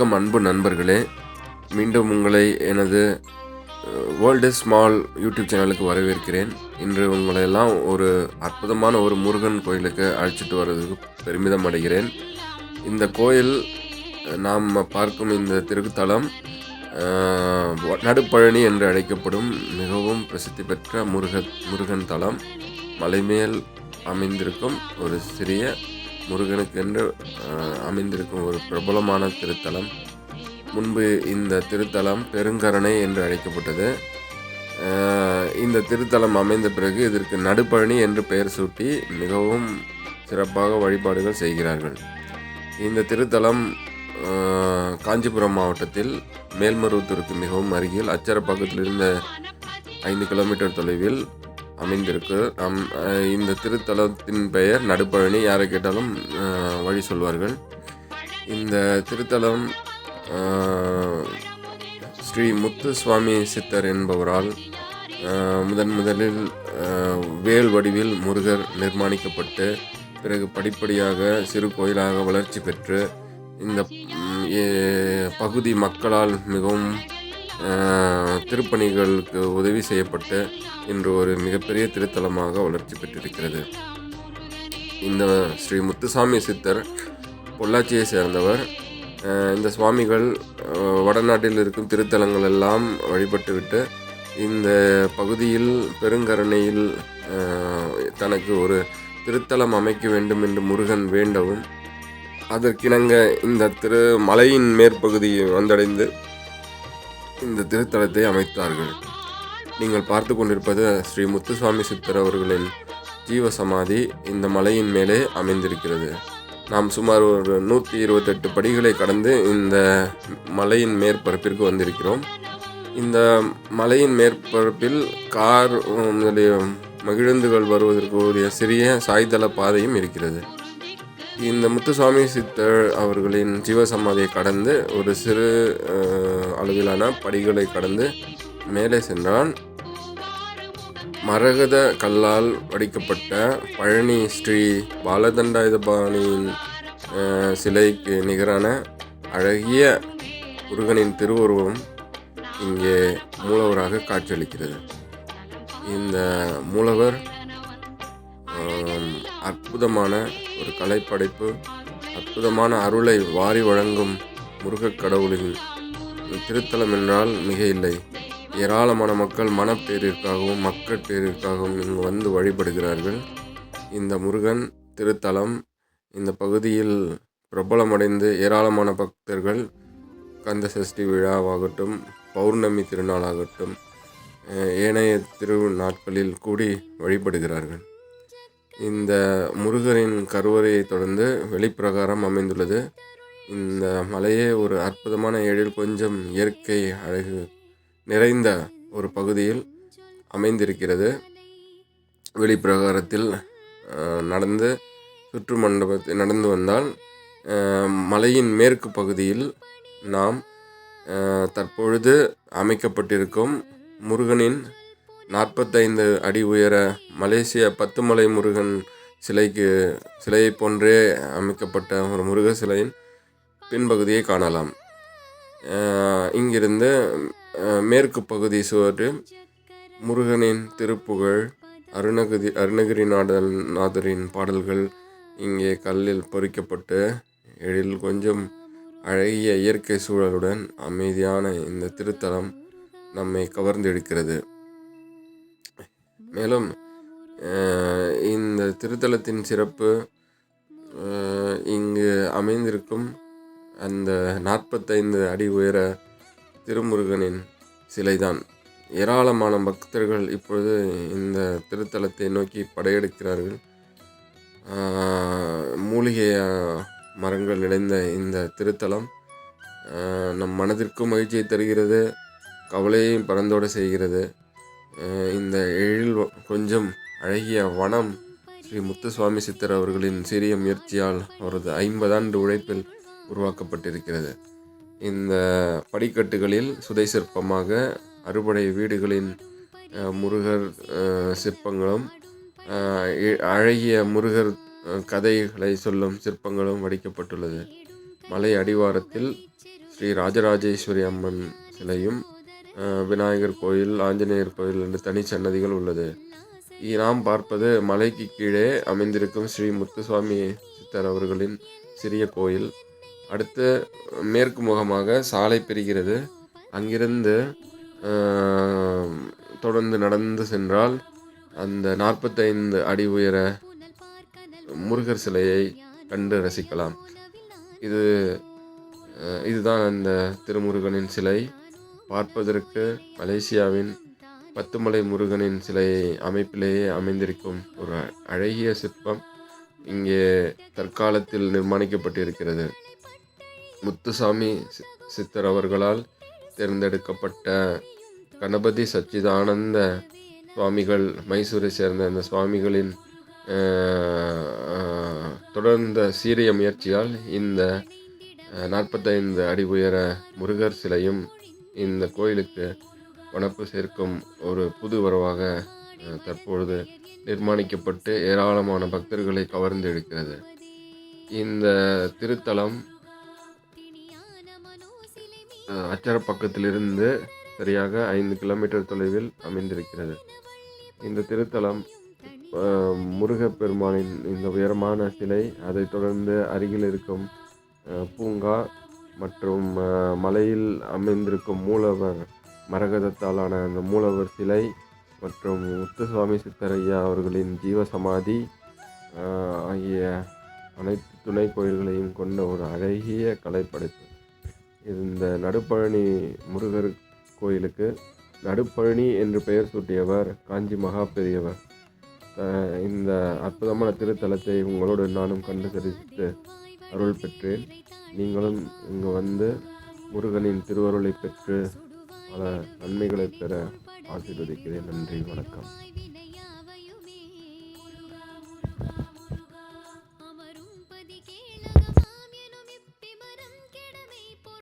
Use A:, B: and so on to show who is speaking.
A: வணக்கம் அன்பு நண்பர்களே. மீண்டும் உங்களை எனது வேர்ல்டு ஸ்மால் யூடியூப் சேனலுக்கு வரவேற்கிறேன். இன்று உங்களை எல்லாம் ஒரு அற்புதமான ஒரு முருகன் கோயிலுக்கு அழைச்சிட்டு வர்றதுக்கு பெருமிதம் அடைகிறேன். இந்த கோயில் நாம் பார்க்கும் இந்த திருத்தலம் நடுப்பழனி என்று அழைக்கப்படும் மிகவும் பிரசித்தி பெற்ற முருக முருகன் தலம். மலைமேல் அமைந்திருக்கும் ஒரு சிறிய முருகனுக்கென்று என்று அமைந்திருக்கும் ஒரு பிரபலமான திருத்தலம். முன்பு இந்த திருத்தலம் பெருங்கரணை என்று அழைக்கப்பட்டது. இந்த திருத்தலம் அமைந்த பிறகு இதற்கு நடுப்பழனி என்று பெயர் சூட்டி மிகவும் சிறப்பாக வழிபாடுகள் செய்கிறார்கள். இந்த திருத்தலம் காஞ்சிபுரம் மாவட்டத்தில் மேல்மருவத்தூருக்கு மிகவும் அருகில் அச்சரப்பாக்கத்தில் இருந்த ஐந்து கிலோமீட்டர் தொலைவில் அமைந்திருக்கு. அம் இந்த திருத்தலத்தின் பெயர் நடுப்பழனி. யாரை கேட்டாலும் வழி சொல்வார்கள். இந்த திருத்தலம் ஸ்ரீ முத்து சுவாமி சித்தர் என்பவரால் முதன் முதலில் வேல் வடிவில் முருகர் நிர்மாணிக்கப்பட்டு பிறகு படிப்படியாக சிறு கோயிலாக வளர்ச்சி பெற்று இந்த பகுதி மக்களால் மிகவும் திருப்பணிகளுக்கு உதவி செய்யப்பட்டு இன்று ஒரு மிகப்பெரிய திருத்தலமாக வளர்ச்சி பெற்றிருக்கிறது. இந்த ஸ்ரீ முத்துசாமி சித்தர் பொள்ளாச்சியை சேர்ந்தவர் இந்த சுவாமிகள் வடநாட்டில் இருக்கும் திருத்தலங்கள் எல்லாம் வழிபட்டுவிட்டு இந்த பகுதியில் பெருங்கரணையில் தனக்கு ஒரு திருத்தலம் அமைக்க வேண்டும் என்று முருகன் வேண்டவும் அதற்கிணங்க இந்த திரு மலையின் மேற்பகுதியை வந்தடைந்து இந்த திருத்தலத்தை அமைத்தார்கள். நீங்கள் பார்த்து கொண்டிருப்பது ஸ்ரீ முத்துசுவாமி சித்தர் அவர்களின் ஜீவ சமாதி இந்த மலையின் மேலே அமைந்திருக்கிறது. நாம் சுமார் ஒரு நூற்றி இருபத்தெட்டு படிகளை கடந்து இந்த மலையின் மேற்பரப்பிற்கு வந்திருக்கிறோம். இந்த மலையின் மேற்பரப்பில் கார் முதலிய மகிழுந்துகள் வருவதற்கு உரிய சிறிய சாய்தள பாதையும் இருக்கிறது. இந்த முத்துசுவாமி சித்தர் அவர்களின் ஜீவசமாதியை கடந்து ஒரு சிறு அளவிலான படிகளை கடந்து மேலே சென்றான். மரகத கல்லால் வடிக்கப்பட்ட பழனி ஸ்ரீ பாலதண்டாயுதபாணியின் சிலைக்கு நிகரான அழகிய முருகனின் திருவுருவம் இங்கே மூலவராக காட்சியளிக்கிறது. இந்த மூலவர் அற்புதமான ஒரு கலைப்படைப்பு அற்புதமான அருளை வாரி வழங்கும் முருகக் கடவுளின் திருத்தலம் என்றால் மிக இல்லை. ஏராளமான மக்கள் மனப்பேரிற்காகவும் மக்கள் பேரிற்காகவும் இங்கு வந்து வழிபடுகிறார்கள். இந்த முருகன் திருத்தலம் இந்த பகுதியில் பிரபலமடைந்து ஏராளமான பக்தர்கள் கந்த சஷ்டி விழாவாகட்டும் பௌர்ணமி திருநாளாகட்டும் ஏனைய திரு நாட்களில் கூடி வழிபடுகிறார்கள். இந்த முருகரின் கருவறையை தொடர்ந்து வெளிப்பிரகாரம் அமைந்துள்ளது. இந்த மலையே ஒரு அற்புதமான எழில் கொஞ்சம் இயற்கை அழகு நிறைந்த ஒரு பகுதியில் அமைந்திருக்கிறது. வெளிப்பிரகாரத்தில் நடந்து சுற்று மண்டபத்தை நடந்து வந்தால் மலையின் மேற்கு பகுதியில் நாம் தற்பொழுது அமைக்கப்பட்டிருக்கும் முருகனின் நாற்பத்தைந்து அடி உயர மலேசிய பத்துமலை முருகன் சிலைக்கு சிலையை போன்றே அமைக்கப்பட்ட ஒரு முருக சிலையின் பின்பகுதியை காணலாம். இங்கிருந்து மேற்கு பகுதி சுவர் முருகனின் திருப்புகழ் அருணகிரி அருணகிரிநாதன் நாதரின் பாடல்கள் இங்கே கல்லில் பொறிக்கப்பட்டு எழில் கொஞ்சம் அழகிய இயற்கை சூழலுடன் அமைதியான இந்த திருத்தலம் நம்மை கவர்ந்தெடுக்கிறது மேலும் இந்த திருத்தலத்தின் சிறப்பு இங்கு அமைந்திருக்கும் அந்த நாற்பத்தைந்து அடி உயர திருமுருகனின் சிலைதான். ஏராளமான பக்தர்கள் இப்பொழுது இந்த திருத்தலத்தை நோக்கி படையெடுக்கிறார்கள். மூலிகை மரங்கள் நிறைந்த இந்த திருத்தலம் நம் மனதிற்கும் மகிழ்ச்சியை தருகிறது கவலையையும் பறந்தோட செய்கிறது. இந்த எழில் கொஞ்சம் அழகிய வனம் ஸ்ரீ முத்துசுவாமி சித்தர் அவர்களின் சிறிய முயற்சியால் அவரது ஐம்பதாண்டு உழைப்பில் உருவாக்கப்பட்டிருக்கிறது. இந்த படிக்கட்டுகளில் சுதை சிற்பமாக அறுபடை வீடுகளின் முருகர் சிற்பங்களும் இ- அழகிய முருகர் கதைகளை சொல்லும் சிற்பங்களும் வடிக்கப்பட்டுள்ளது. மலை அடிவாரத்தில் ஸ்ரீ ராஜராஜேஸ்வரி அம்மன் சிலையும் விநாயகர் கோயில் ஆஞ்சநேயர் கோயில் என்று தனி சன்னதிகள் உள்ளது. நாம் பார்ப்பது மலைக்கு கீழே அமைந்திருக்கும் ஸ்ரீ முத்துசுவாமி சித்தர் அவர்களின் சிறிய கோயில். அடுத்து மேற்கு முகமாக சாலை பிரிகிறது. அங்கிருந்து தொடர்ந்து நடந்து சென்றால் அந்த நாற்பத்தைந்து அடி உயர முருகர் சிலையை கண்டு ரசிக்கலாம். இது இதுதான் அந்த திருமுருகனின் சிலை. பார்ப்பதற்கு மலேசியாவின் பத்துமலை முருகனின் சிலையை அமைப்பிலேயே அமைந்திருக்கும் ஒரு அழகிய சிற்பம் இங்கே தற்காலத்தில் நிர்மாணிக்கப்பட்டிருக்கிறது. முத்துசாமி சி- சித்தர் அவர்களால் தேர்ந்தெடுக்கப்பட்ட கணபதி சச்சிதானந்த சுவாமிகள் மைசூரை சேர்ந்த அந்த சுவாமிகளின் தொடர்ந்த சீரிய முயற்சியால் இந்த நாற்பத்தைந்து அடி உயர முருகர் சிலையும் இந்த கோயிலுக்கு வனப்பு சேர்க்கும் ஒரு புது வரவாக தற்பொழுது நிர்மாணிக்கப்பட்டு ஏராளமான பக்தர்களை கவர்ந்து எடுக்கிறது இந்த திருத்தலம் அஹ், அச்சரப்பக்கத்திலிருந்து சரியாக ஐந்து கிலோமீட்டர் தொலைவில் அமைந்திருக்கிறது. இந்த திருத்தலம் முருகப்பெருமானின் இந்த உயரமான சிலை அதைத் தொடர்ந்து அருகில் இருக்கும் பூங்கா மற்றும் மலையில் அமைந்திருக்கும் மூலவர் மரகதத்தாலான அந்த மூலவர் சிலை மற்றும் முத்துசுவாமி சித்தரையா அவர்களின் ஜீவசமாதி ஆகிய அனைத்து துணை கோயில்களையும் கொண்ட ஒரு அழகிய கலைப்படைப்பு. இந்த நடுப்பழனி முருகர் கோயிலுக்கு நடுப்பழனி என்று பெயர் சூட்டியவர் காஞ்சி மகா பெரியவர். இந்த அற்புதமான திருத்தலத்தை உங்களோடு நானும் கண்டு தரிசித்து அருள் பெற்றேன் நீங்களும் இங்கு வந்து முருகனின் திருவருளை பெற்று பல நன்மைகளை பெற ஆசீர்வதிக்கிறேன். நன்றி வணக்கம்.